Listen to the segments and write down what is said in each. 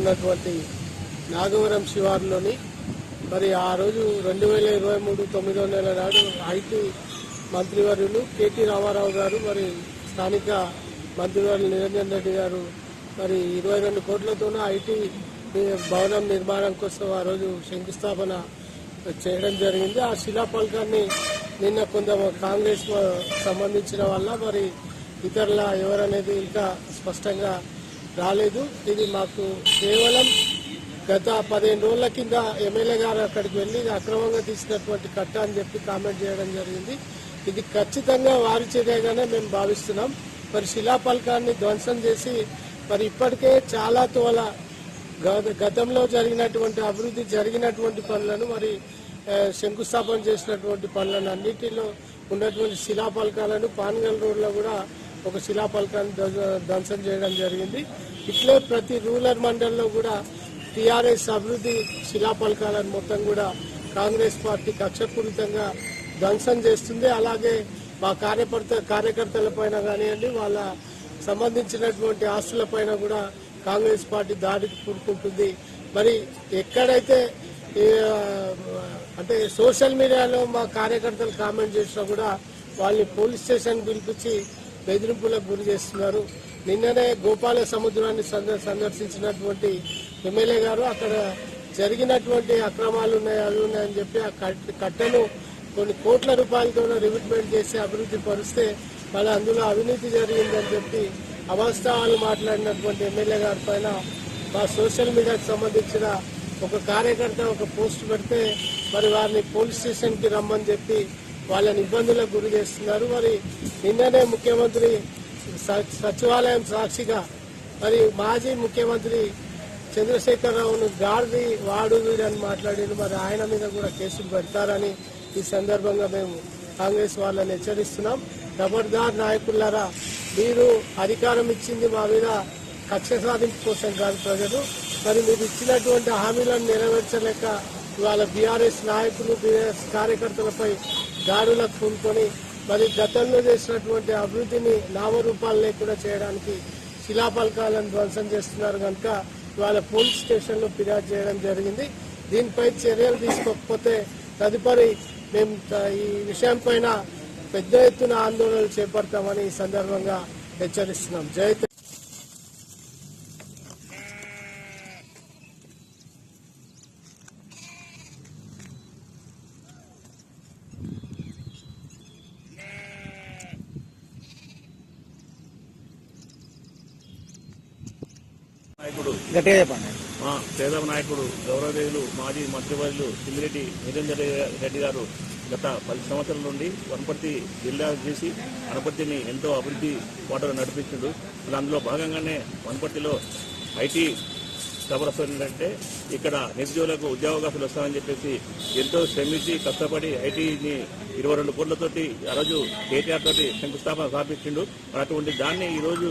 ఉన్నటువంటి నాగవరం శివారులోని. మరి ఆ రోజు రెండు వేల ఇరవై మూడు తొమ్మిదో నెల నాడు ఐటీ మంత్రివర్యులు కేటీ రామారావు గారు మరి స్థానిక మంత్రివర్యులు నిరంజన్ రెడ్డి గారు మరి ఇరవై రెండు కోట్లతోనూ ఐటీ భవనం నిర్మాణం కోసం ఆ రోజు శంకుస్థాపన చేయడం జరిగింది. ఆ శిలాఫలకాన్ని నిన్న కొంత కాంగ్రెస్ సంబంధించిన వల్ల మరి ఇతరుల ఎవరనేది ఇంకా స్పష్టంగా రాలేదు. ఇది మాకు కేవలం గత పదిహేను రోజుల కింద ఎమ్మెల్యే గారు అక్కడికి వెళ్ళి అక్రమంగా తీసినటువంటి కట్ట అని చెప్పి కామెంట్ చేయడం జరిగింది. ఇది ఖచ్చితంగా వారి చర్యగానే మేము భావిస్తున్నాం. మరి శిలాఫలకాన్ని ధ్వంసం చేసి మరి ఇప్పటికే చాలా తోల గతంలో జరిగినటువంటి అభివృద్ధి జరిగినటువంటి పనులను మరి శంకుస్థాపన చేసినటువంటి పనులను అన్నిటిలో ఉన్నటువంటి శిలాఫలకాలను పాన్గల్ రోడ్లో కూడా ఒక శిలాఫలకాన్ని ధ్వంసం చేయడం జరిగింది. ఇట్లే ప్రతి రూరల్ మండల్లో కూడా టీఆర్ఎస్ అభివృద్ధి శిలాఫలకాలను మొత్తం కూడా కాంగ్రెస్ పార్టీ కక్షపూరితంగా ధ్వంసం చేస్తుంది. అలాగే మా కార్యకర్త కార్యకర్తల పైన కానివ్వండి వాళ్ళ సంబంధించినటువంటి ఆస్తుల పైన కూడా కాంగ్రెస్ పార్టీ దాడికి కూడుకుంటుంది. మరి ఎక్కడైతే అంటే సోషల్ మీడియాలో మా కార్యకర్తలు కామెంట్ చేసినా కూడా వాళ్ళని పోలీస్ స్టేషన్ పిలిపించి బెదిరింపులకు గురి చేస్తున్నారు. నిన్ననే గోపాల సముద్రాన్ని సందర్శించినటువంటి ఎమ్మెల్యే గారు అక్కడ జరిగినటువంటి అక్రమాలు ఉన్నాయి అవి ఉన్నాయని చెప్పి ఆ కట్- కట్టను కొన్ని కోట్ల రూపాయలతో రిమిట్మెంట్ చేసి అభివృద్ధి పరిస్తే మళ్ళీ అందులో అవినీతి జరిగిందని చెప్పి అవాస్తవాలు మాట్లాడినటువంటి ఎమ్మెల్యే గారి పైన మా సోషల్ మీడియాకు సంబంధించిన ఒక కార్యకర్త ఒక పోస్ట్ పెడితే మరి వారిని పోలీస్ స్టేషన్కి రమ్మని చెప్పి వాళ్ళని ఇబ్బందులకు గురి చేస్తున్నారు. మరి నిన్ననే ముఖ్యమంత్రి సచివాలయం సాక్షిగా మరి మాజీ ముఖ్యమంత్రి చంద్రశేఖరరావును గాడిది వాడు వీడని మాట్లాడారు మరి ఆయన మీద కూడా కేసులు పెడతారని ఈ సందర్భంగా మేము కాంగ్రెస్ వాళ్ళని హెచ్చరిస్తున్నాం. ఖబర్దార్ నాయకులారా మీరు అధికారం ఇచ్చింది మా మీద కక్ష సాధింపు కోసం కాదు ప్రజలు. మరి మీరు ఇచ్చినటువంటి హామీలను నెరవేర్చలేక ఇవాళ బీఆర్ఎస్ నాయకులు బీఆర్ఎస్ కార్యకర్తలపై దాడులకు పూనుకొని మరి గతంలో చేసినటువంటి అభివృద్ధిని నామరూపాలు లేకుండా చేయడానికి శిలాఫలకాలను ధ్వంసం చేస్తున్నారు కనుక ఇవాళ పోలీస్ స్టేషన్లో ఫిర్యాదు చేయడం జరిగింది. దీనిపై చర్యలు తీసుకోకపోతే తదుపరి మేము ఈ విషయం పైన పెద్ద ఎత్తున ఆందోళనలు చేపడతామని ఈ సందర్భంగా హెచ్చరిస్తున్నాం. జై నాయకుడు. గట్టిగా చెప్పండి. మా పేదవ నాయకుడు గౌరవదేవులు మాజీ మంత్రివర్యులు సింగిరెడ్డి నిరంజన్ రెడ్డి గారు గత పది సంవత్సరాల నుండి వనపర్తి జిల్లా చేసి వనపర్తిని ఎంతో అభివృద్ధి వాటలు నడిపించిండు. మరి అందులో భాగంగానే వనపర్తిలో ఐటీ అంటే ఇక్కడ నిరుద్యోగులకు ఉద్యోగాలు వస్తామని చెప్పేసి ఎంతో శ్రమించి కష్టపడి ఐటీని ఇరవై రెండు కోట్లతోటి ఆ రోజు కేటీఆర్ తోటి శంకుస్థాపన స్థాపించిండు. అటువంటి దాన్ని ఈరోజు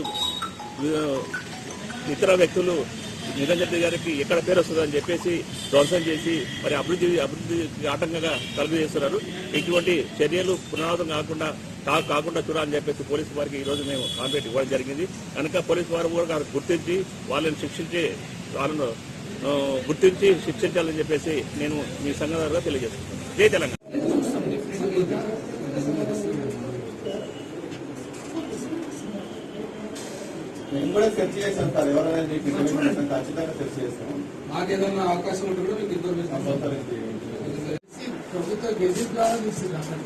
ఇతర వ్యక్తులు నిరంజన్ రెడ్డి గారికి ఎక్కడ పేరు వస్తుందని చెప్పేసి ధ్వంసం చేసి మరి అభివృద్ధి అభివృద్ధికి ఆటంకంగా కలుగు చేస్తున్నారు. ఇటువంటి చర్యలు పునరావృతం కాకుండా కా- కాకుండా చూడాలని చెప్పేసి పోలీసు వారికి ఈ రోజు మేము కాంప్లైంట్ ఇవ్వడం జరిగింది. కనుక పోలీసు వారు కూడా గుర్తించి వాళ్ళని శిక్షించి వాళ్ళను గుర్తించి శిక్షించాలని చెప్పేసి నేను మీ సంఘంగా తెలియజేస్తున్నాను. జై తెలంగాణ. మేము కూడా సెర్చ్ చేస్తాం సార్. ఎవరైనా మీకు ఇన్ఫర్మేషన్ ఖచ్చితంగా సెర్చ్ చేస్తాం. మాకేదన్నా అవకాశం ఉంటే కూడా మీకు ఇన్ఫర్మేషన్ ప్రభుత్వ గెజిట్ ద్వారా తీసింది అక్కడ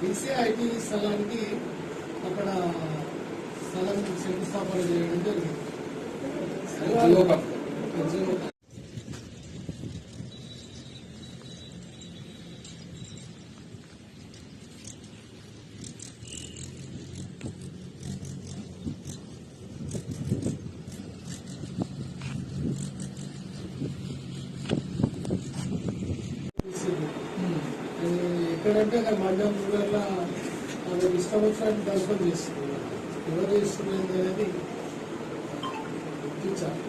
తీసి ఐటీ స్థలానికి అక్కడ స్థలం శంకుస్థాపన చేయడం జరిగింది. ఎక్కడంటే అక్కడ మండలం ఊళ్ళో వాళ్ళకి ఇష్టం వచ్చినట్టు దర్శనం చేస్తుంది ఎవరు చేస్తున్నది అనేది గుర్తించాలి.